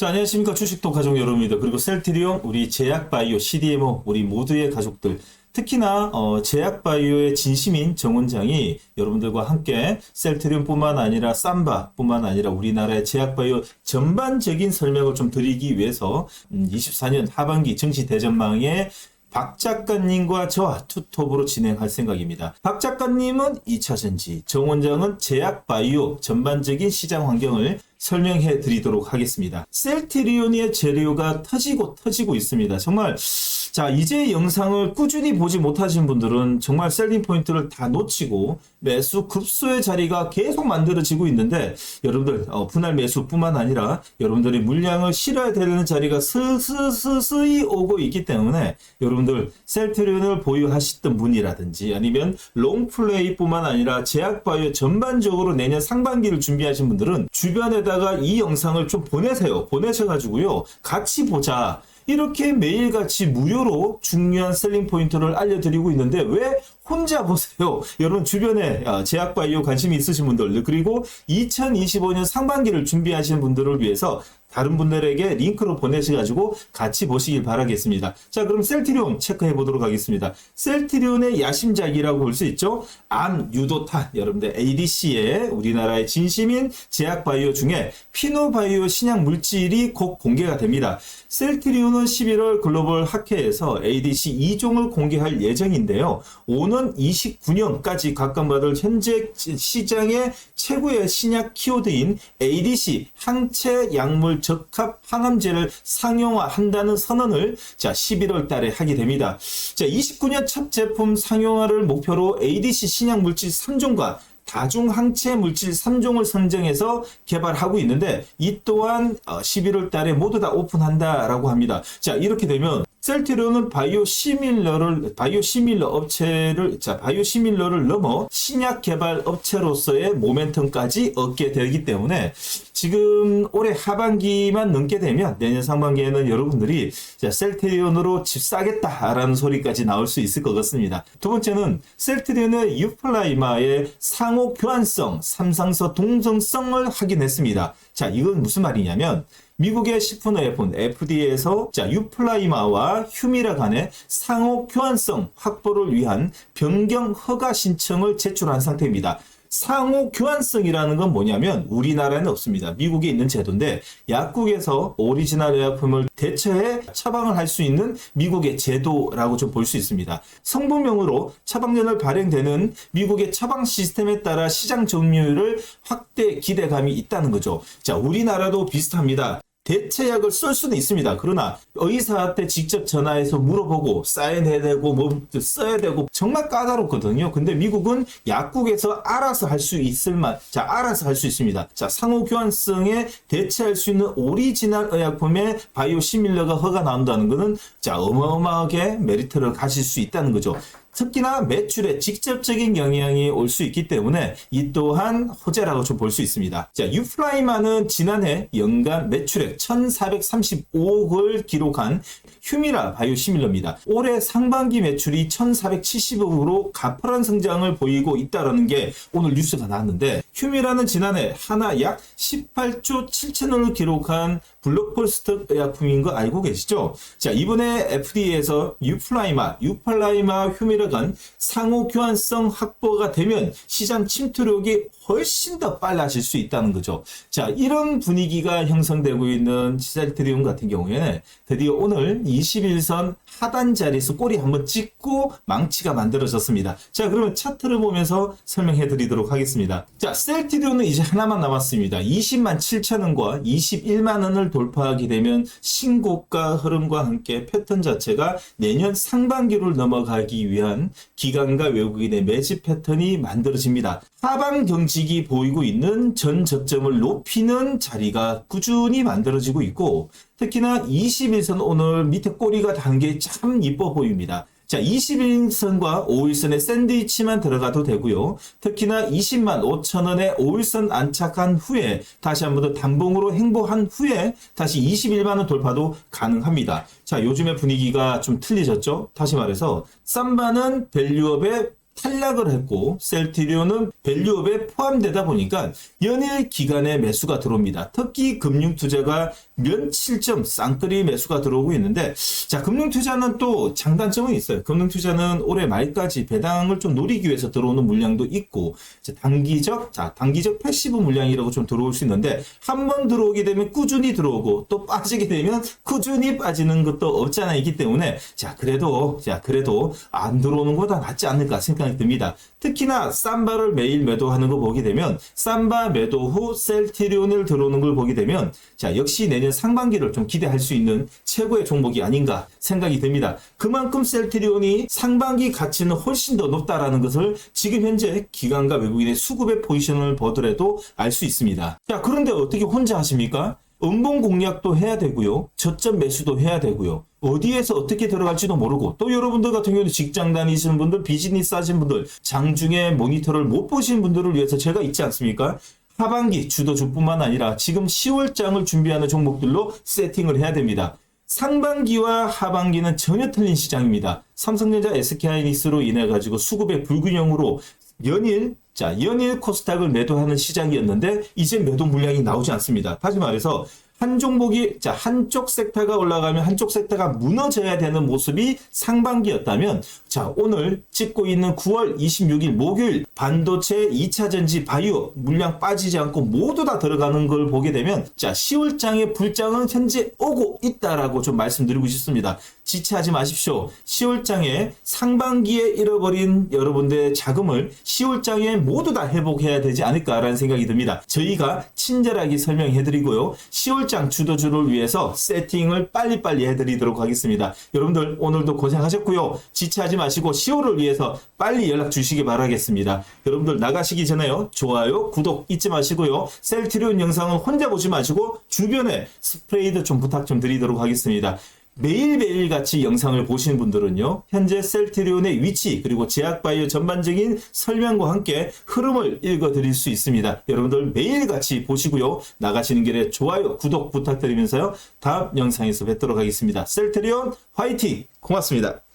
자, 안녕하십니까. 주식도 가족 여러분입니다. 그리고 셀트리온, 우리 제약바이오, CDMO, 우리 모두의 가족들. 특히나 어, 제약바이오의 진심인 정 원장이 여러분들과 함께 셀트리온뿐만 아니라 삼바뿐만 아니라 우리나라의 제약바이오 전반적인 설명을 좀 드리기 위해서 음, 24년 하반기 정치 대전망에 박 작가님과 저와 투톱으로 진행할 생각입니다. 박 작가님은 2차 전지, 정 원장은 제약 바이오 전반적인 시장 환경을 설명해 드리도록 하겠습니다. 셀트리온의 재료가 터지고 터지고 있습니다. 정말 자, 이제 영상을 꾸준히 보지 못하신 분들은 정말 셀링 포인트를 다 놓치고 매수 급소의 자리가 계속 만들어지고 있는데 여러분들 어, 분할 매수뿐만 아니라 여러분들이 물량을 실어야 되는 자리가 스스스스이 오고 있기 때문에 여러분들 셀트리온을 보유하시던 분이라든지 아니면 롱플레이뿐만 아니라 제약바이오 전반적으로 내년 상반기를 준비하신 분들은 주변에다가 이 영상을 좀 보내세요. 보내셔가지고요. 같이 보자. 이렇게 매일같이 무료로 중요한 셀링 포인트를 알려드리고 있는데 왜 혼자 보세요? 여러분 주변에 아, 제약바이오 관심이 있으신 분들 그리고 2025년 상반기를 준비하시는 분들을 위해서 다른 분들에게 링크로 보내셔가지고 같이 보시길 바라겠습니다. 자, 그럼 셀트리온 체크해 보도록 하겠습니다. 셀트리온의 야심작이라고 볼 수 있죠. 암 유도탄 여러분들 ADC의 우리나라의 진심인 제약바이오 중에 피노바이오 신약 물질이 곧 공개가 됩니다. 셀트리온은 11월 글로벌 학회에서 ADC 2종을 공개할 예정인데요. 오는 29년까지 각광받을 현재 시장의 최고의 신약 키워드인 ADC 항체 약물 적합 항암제를 상용화한다는 선언을 자 11월 달에 하게 됩니다. 자 29년 첫 제품 상용화를 목표로 ADC 신약 물질 3종과 다중 항체 물질 3종을 선정해서 개발하고 있는데 이 또한 11월 달에 모두 다 오픈한다라고 합니다. 자, 이렇게 되면 셀트리온은 바이오 시밀러를 바이오 시밀러 업체를 자 바이오 시밀러를 넘어 신약 개발 업체로서의 모멘텀까지 얻게 되기 때문에 지금 올해 하반기만 넘게 되면 내년 상반기에는 여러분들이 자, 셀트리온으로 집 사겠다라는 소리까지 나올 수 있을 것 같습니다. 두 번째는 셀트리온의 유플라이마의 상호 교환성, 삼상서 동성성을 확인했습니다. 자, 이건 무슨 말이냐면 미국의 식품의약품 FDA에서 자 유플라이마와 휴미라 간의 상호 교환성 확보를 위한 변경 허가 신청을 제출한 상태입니다. 상호 교환성이라는 건 뭐냐면 우리나라에는 없습니다. 미국에 있는 제도인데 약국에서 오리지널 의약품을 대처해 처방을 할 수 있는 미국의 제도라고 좀 볼 수 있습니다. 성분명으로 처방전을 발행되는 미국의 처방 시스템에 따라 시장 점유율을 확대 기대감이 있다는 거죠. 자, 우리나라도 비슷합니다. 대체약을 쓸 수는 있습니다. 그러나 의사한테 직접 전화해서 물어보고 사인해야 되고 뭐 써야 되고 정말 까다롭거든요. 근데 미국은 약국에서 알아서 할 수 있을 만, 자 알아서 할 수 있습니다. 자 상호 교환성에 대체할 수 있는 오리지널 의약품에 바이오 시밀러가 허가 나온다는 것은 자 어마어마하게 메리트를 가질 수 있다는 거죠. 특히나 매출에 직접적인 영향이 올 수 있기 때문에 이 또한 호재라고 좀 볼 수 있습니다. 자, 유플라이마는 지난해 연간 매출액 1,435억을 기록한 휴미라 바이오시밀러입니다. 올해 상반기 매출이 1,470억으로 가파른 성장을 보이고 있다는 게 오늘 뉴스가 나왔는데 휴미라는 지난해 하나 약 18조 7천원을 기록한 블록버스터 의약품인 거 알고 계시죠? 자, 이번에 FDA에서 유플라이마, 유팔라이마 휴미라 간 상호 교환성 확보가 되면 시장 침투력이 훨씬 더 빨라질 수 있다는 거죠. 자, 이런 분위기가 형성되고 있는 셀트리움 같은 경우에는 드디어 오늘 21선 하단 자리에서 꼬리 한번 찍고 망치가 만들어졌습니다. 자, 그러면 차트를 보면서 설명해 드리도록 하겠습니다. 자, 셀트리움은 이제 하나만 남았습니다. 20만 7천 원과 21만 원을 돌파하게 되면 신고가 흐름과 함께 패턴 자체가 내년 상반기를 넘어가기 위한 기관과 외국인의 매집 패턴이 만들어집니다. 하방 경직이 보이고 있는 전 저점을 높이는 자리가 꾸준히 만들어지고 있고 특히나 21선 오늘 밑에 꼬리가 단게 참 이뻐 보입니다. 자, 21선과 5일선의 샌드위치만 들어가도 되고요. 특히나 20만 5천 원의 5일선 안착한 후에 다시 한 번 더 단봉으로 행보한 후에 다시 21만 원 돌파도 가능합니다. 자, 요즘의 분위기가 좀 틀리졌죠? 다시 말해서 쌈바는 밸류업의 탈락을 했고 셀트리온은 밸류업에 포함되다 보니까 연일 기간에 매수가 들어옵니다. 특히 금융투자가 면칠점 쌍끌이 매수가 들어오고 있는데 자 금융투자는 또 장단점은 있어요. 금융투자는 올해 말까지 배당을 좀 노리기 위해서 들어오는 물량도 있고 자, 단기적 자 단기적 패시브 물량이라고 좀 들어올 수 있는데 한 번 들어오게 되면 꾸준히 들어오고 또 빠지게 되면 꾸준히 빠지는 것도 없잖아 있기 때문에 자 그래도 자 그래도 안 들어오는 것보다 낫지 않을까 생각이 듭니다. 특히나 삼바를 매일 매도하는 거 보게 되면 삼바 매도 후 셀티리온을 들어오는 걸 보게 되면 자 역시 내년 상반기를 좀 기대할 수 있는 최고의 종목이 아닌가 생각이 듭니다. 그만큼 셀티리온이 상반기 가치는 훨씬 더 높다라는 것을 지금 현재 기관과 외국인의 수급의 포지션을 보더라도 알 수 있습니다. 자 그런데 어떻게 혼자 하십니까? 음봉 공략도 해야 되고요. 저점 매수도 해야 되고요. 어디에서 어떻게 들어갈지도 모르고 또 여러분들 같은 경우는 직장 다니시는 분들, 비즈니스 하시는 분들, 장중에 모니터를 못 보신 분들을 위해서 제가 있지 않습니까? 하반기 주도주뿐만 아니라 지금 10월장을 준비하는 종목들로 세팅을 해야 됩니다. 상반기와 하반기는 전혀 틀린 시장입니다. 삼성전자 SK하이닉스로 인해 가지고 수급의 불균형으로 연일 자 연일 코스닥을 매도하는 시장이었는데 이제 매도 물량이 나오지 않습니다. 다시 말해서 한 종목이 자 한쪽 섹터가 올라가면 한쪽 섹터가 무너져야 되는 모습이 상반기였다면 자 오늘 찍고 있는 9월 26일 목요일 반도체 2차 전지 바이오 물량 빠지지 않고 모두 다 들어가는 걸 보게 되면 자 10월장의 불장은 현재 오고 있다라고 좀 말씀드리고 싶습니다. 지체하지 마십시오. 10월장에 상반기에 잃어버린 여러분들의 자금을 10월장에 모두 다 회복해야 되지 않을까라는 생각이 듭니다. 저희가 친절하게 설명해 드리고요. 10월장 주도주를 위해서 세팅을 빨리빨리 해드리도록 하겠습니다. 여러분들 오늘도 고생하셨고요. 지체하지 마시고 10월을 위해서 빨리 연락 주시기 바라겠습니다. 여러분들 나가시기 전에요. 좋아요, 구독 잊지 마시고요. 셀트리온 영상은 혼자 보지 마시고 주변에 스프레이드 좀 부탁 좀 드리도록 하겠습니다. 매일매일 같이 영상을 보시는 분들은요, 현재 셀트리온의 위치, 그리고 제약바이오 전반적인 설명과 함께 흐름을 읽어 드릴 수 있습니다. 여러분들 매일 같이 보시고요, 나가시는 길에 좋아요, 구독 부탁드리면서요, 다음 영상에서 뵙도록 하겠습니다. 셀트리온 화이팅! 고맙습니다.